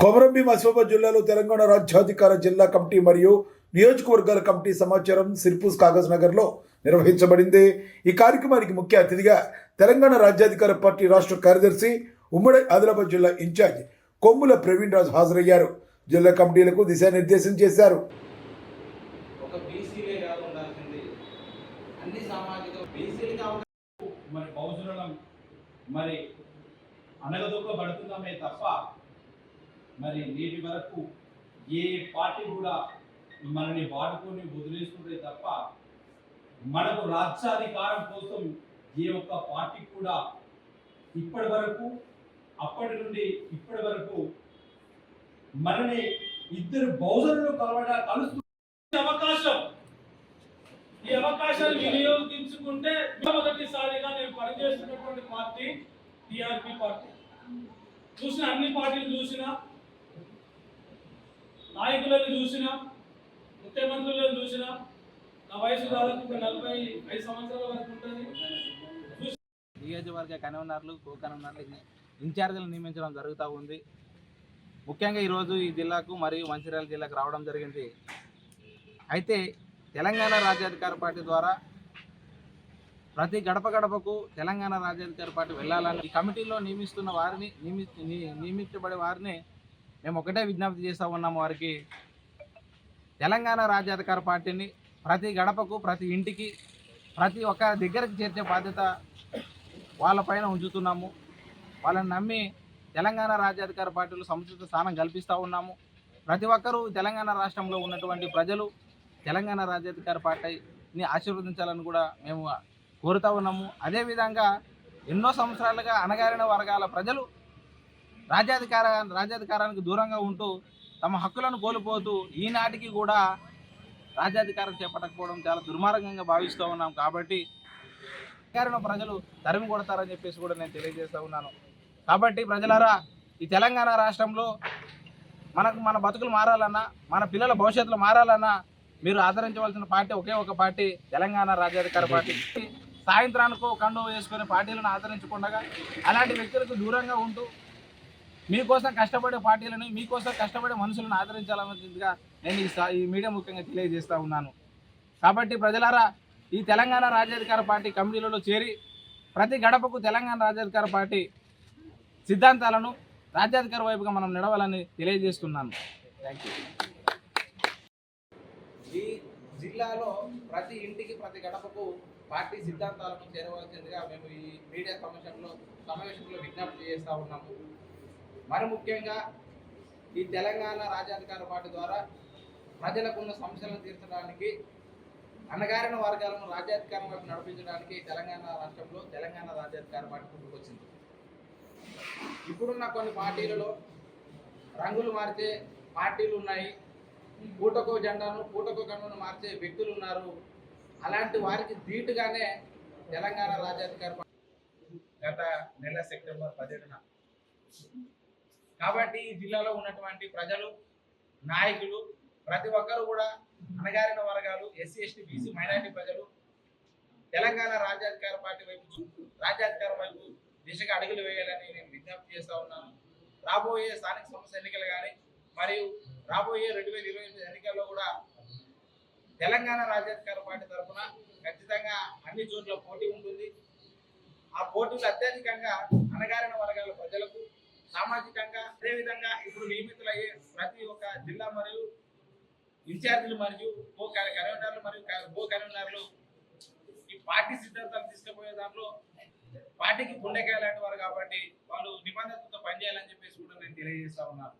కొమరంభీం ఆసిఫాబాద్ జిల్లాలో తెలంగాణ రాజ్యాధికార జిల్లా కమిటీ మరియు నియోజకవర్గాల కమిటీ సమాచారం సిర్పూస్ కాగజ్ నగర్లో నిర్వహించబడింది. ఈ కార్యక్రమానికి ముఖ్య అతిథిగా తెలంగాణ రాజ్యాధికార పార్టీ రాష్ట్ర కార్యదర్శి ఉమ్మడి ఆదిలాబాద్ జిల్లా ఇన్ఛార్జ్ కొమ్ముల ప్రవీణ్ రాజు హాజరయ్యారు. జిల్లా కమిటీలకు దిశానిర్దేశం చేశారు. ఒక బీసీలే కాదు ఉండాల్సింది. అన్ని సామాజిక బీసీలకి అవకాశం మరి బహుజనులం మరి అనగదొక్కబడుతున్నామే తప్ప మరి నేటి వరకు ఏ పార్టీ కూడా మనని వాడుకొని వదిలేస్తుంటే తప్ప మనకు రాజ్యాధికారం కోసం ఏ ఒక్క పార్టీ కూడా ఇప్పటి వరకు అప్పటి నుండి ఇప్పటి వరకు మనని ఇద్దరు బౌజర్లు కలవడా కలుస్తూ అవకాశం. ఈ అవకాశాన్ని వినియోగించుకుంటే మొదటిసారిగా నేను పనిచేస్తున్నటువంటి పార్టీ టిఆర్పి పార్టీ. చూసిన అన్ని పార్టీలు చూసినా నాయకులను చూసినా ముఖ్యమంత్రులను చూసినా నా వయసు దాదాపు ఒక నలభై ఐదు సంవత్సరాల వరకు ఉంటుంది. నియోజకవర్గ కన్వీనర్లు కో కన్వీనర్లు ఇన్ఛార్జీలు నియమించడం జరుగుతూ ఉంది. ముఖ్యంగా ఈరోజు ఈ జిల్లాకు మరియు మంచిర్యాల జిల్లాకు రావడం జరిగింది. అయితే తెలంగాణ రాజ్యాధికార పార్టీ ద్వారా ప్రతి గడప గడపకు తెలంగాణ రాజ్యాధికార పార్టీ వెళ్ళాలని ఈ కమిటీలో నియమిస్తున్న వారిని నియమి నియమించబడే వారిని మేము ఒకటే విజ్ఞప్తి చేస్తూ ఉన్నాము వారికి. తెలంగాణ రాజ్యాధికార పార్టీని ప్రతి గడపకు ప్రతి ఇంటికి ప్రతి ఒక్క దగ్గరకు చేర్చే బాధ్యత వాళ్ళపైన ఉంచుతున్నాము. వాళ్ళని నమ్మి తెలంగాణ రాజ్యాధికార పార్టీలు సముచిత స్థానం కల్పిస్తూ ఉన్నాము. ప్రతి ఒక్కరూ తెలంగాణ రాష్ట్రంలో ఉన్నటువంటి ప్రజలు తెలంగాణ రాజ్యాధికార పార్టీని ఆశీర్వదించాలని కూడా మేము కోరుతూ ఉన్నాము. అదేవిధంగా ఎన్నో సంవత్సరాలుగా అణగారిన వర్గాల ప్రజలు రాజ్యాధికార రాజ్యాధికారానికి దూరంగా ఉంటూ తమ హక్కులను కోల్పోతూ ఈనాటికి కూడా రాజ్యాధికారం చేపట్టకపోవడం చాలా దుర్మార్గంగా భావిస్తూ ఉన్నాం కాబట్టి అధికారంలో ప్రజలు తరిమి కొడతారని చెప్పేసి కూడా నేను తెలియజేస్తూ ఉన్నాను. కాబట్టి ప్రజలారా ఈ తెలంగాణ రాష్ట్రంలో మనకు మన బతుకులు మారాలన్నా మన పిల్లల భవిష్యత్తులో మారాలన్నా మీరు ఆదరించవలసిన పార్టీ ఒకే ఒక పార్టీ తెలంగాణ రాజ్యాధికార పార్టీ. సాయంత్రానికో కండువ వేసుకునే పార్టీలను ఆదరించకుండా అలాంటి వ్యక్తులకు దూరంగా ఉంటూ మీకోసం కష్టపడే పార్టీలను మీకోసం కష్టపడే మనుషులను ఆదరించాలన్నదిగా నేను ఈ మీడియా ముఖ్యంగా తెలియజేస్తూ ఉన్నాను. కాబట్టి ప్రజలారా ఈ తెలంగాణ రాజ్యాధికార పార్టీ కమిటీలలో చేరి ప్రతి గడపకు తెలంగాణ రాజ్యాధికార పార్టీ సిద్ధాంతాలను రాజ్యాధికార వైపుగా మనం నడవాలని తెలియజేస్తున్నాను. థ్యాంక్ యూ ఈ జిల్లాలో ప్రతి ఇంటికి ప్రతి గడపకు పార్టీ సిద్ధాంతాలను చేరవలసిందిగా మేము ఈ మీడియా కమిషన్లో సమావేశంలో విజ్ఞప్తి చేస్తూ ఉన్నాము. మరి ముఖ్యంగా ఈ తెలంగాణ రాజ్యాధికార పార్టీ ద్వారా ప్రజలకు ఉన్న సమస్యలను తీర్చడానికి అణగారిన వర్గాలను రాజ్యాధికారం వైపు నడిపించడానికి తెలంగాణ రాష్ట్రంలో తెలంగాణ రాజ్యాధికార పార్టీ పుట్టుకొచ్చింది ఇప్పుడున్న కొన్ని పార్టీలలో రంగులు మార్చే పార్టీలు ఉన్నాయి. పూటకో జెండాను పూటకో కన్నును మార్చే వ్యక్తులు ఉన్నారు. అలాంటి వారికి ధీటుగానే తెలంగాణ రాజ్యాధికార పార్టీ గత నెల సెప్టెంబర్ పదిహేడున కాబట్టి ఈ జిల్లాలో ఉన్నటువంటి ప్రజలు నాయకులు ప్రతి ఒక్కరు కూడా అణగారిన వర్గాలు ఎస్సీ ఎస్టీ బీసీ మైనారిటీ ప్రజలు తెలంగాణ రాజ్యాధికార పార్టీ వైపు చూ- రాజ్యాధికార వైపు దిశగా అడుగులు వేయాలని నేను విజ్ఞప్తి చేస్తా ఉన్నాను. రాబోయే స్థానిక సంస్థ ఎన్నికలు కానీ మరియు రాబోయే రెండు వేల ఇరవై ఎనిమిది ఎన్నికల్లో కూడా తెలంగాణ రాజ్యాధికార పార్టీ తరఫున ఖచ్చితంగా అన్ని చోట్ల పోటీ ఉంటుంది. ఆ పోటీలు అత్యధికంగా అణగారిన వర్గాల ప్రజలకు సామాజికంగా అదేవిధంగా ఇప్పుడు నియమితులయ్యే ప్రతి ఒక్క జిల్లా మరియు ఇన్ఛార్జీలు మరియు కో కన్వీనర్లు మరియు క- కో కన్వీనర్లు ఈ పార్టీ సిద్ధాంతాలు తీసుకుపోయే దాంట్లో పార్టీకి గుండెకాయ లాంటి వారు కాబట్టి వాళ్ళు నిబంధనతో పనిచేయాలని చెప్పేసి కూడా నేను తెలియజేస్తా ఉన్నాను.